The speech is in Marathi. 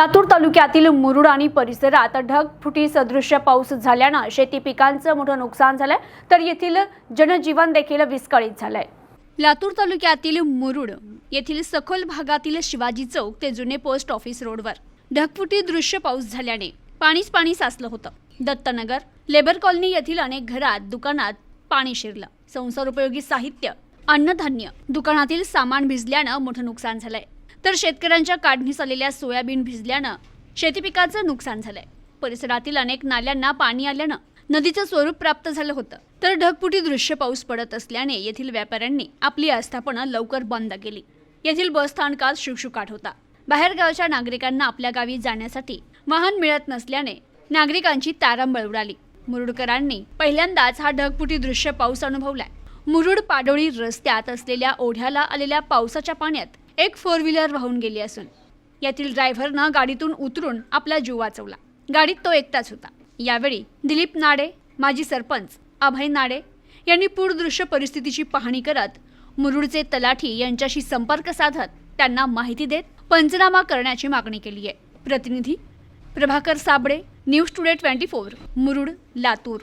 लातूर तालुक्यातील मुरुड आणि परिसरात ढगफुटी सदृश्य पाऊस झाल्यानं शेती पिकांचं मोठं नुकसान झालंय. तर येथील जनजीवन देखील विस्कळीत झालंय. लातूर तालुक्यातील मुरुड येथील सखोल भागातील शिवाजी चौक ते जुने पोस्ट ऑफिस रोडवर ढगफुटी दृश्य पाऊस झाल्याने पाणीच पाणी साचलं होतं. दत्तनगर लेबर कॉलनी येथील अनेक घरात दुकानात पाणी शिरलं. संसार उपयोगी साहित्य अन्नधान्य दुकानातील सामान भिजल्यानं मोठं नुकसान झालंय. तर शेतकऱ्यांच्या काढणीस आलेल्या सोयाबीन भिजल्यानं शेती पिकाचं नुकसान झालंय. परिसरातील अनेक नाल्यांना पाणी आल्यानं नदीचं स्वरूप प्राप्त झालं होतं. तर ढगपुटी दृश्य पाऊस पडत असल्याने येथील व्यापाऱ्यांनी आपली आस्थापनं लवकर बंद केली. येथील बसस्थानकात शुकशुकाट होता. बाहेरगावच्या नागरिकांना आपल्या गावी जाण्यासाठी वाहन मिळत नसल्याने नागरिकांची तारांबळ उडाली. मुरुडकरांनी पहिल्यांदाच हा ढगपुटी दृश्य पाऊस अनुभवलाय. मुरुड पाडोळी रस्त्यात असलेल्या ओढ्याला आलेल्या पावसाच्या पाण्यात एक फोर व्हीलर वाहून गेली असून यातील ड्रायव्हरनं गाडीतून उतरून आपला जीव वाचवला. गाडीत तो एकटाच होता. यावेळी दिलीप नाडे माजी सरपंच अभय नाडे यांनी पूरदृश्य परिस्थितीची पाहणी करत मुरुडचे तलाठी यांच्याशी संपर्क साधत त्यांना माहिती देत पंचनामा करण्याची मागणी केली आहे. प्रतिनिधी Prabhakar Sable News Today twenty four Murud Latur.